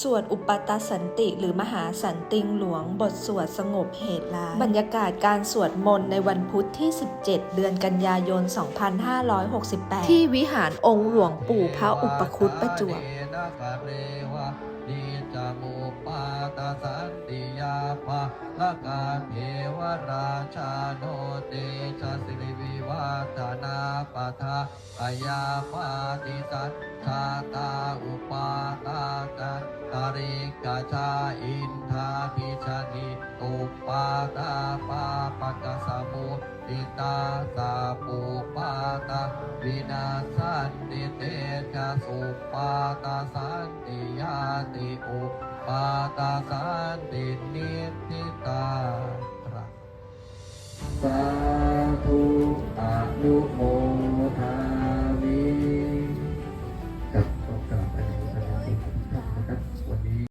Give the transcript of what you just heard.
สวดอุปตสันติหรือมหาสันติงหลวงบทสวดสงบเหตุร้าบรรยากาศการสวดมนต์ในวันพุธที่ 17 เดือนกันยายน 2568 ที่วิหารองค์หลวงปู่พระอุปคุตประจวบละกาเทวราชาโนเตชะสิริวิวัฒนาปทะกายาปาติสัตชาตาอุปา ริกาชาอินทาทิชานิอุปาตาปาปะกะสมุติตาสาปูปาตาวินาสันติเตชะสุปาตาสันติยาติอุปาตาสันตินิติตาตระสาธุอนุโม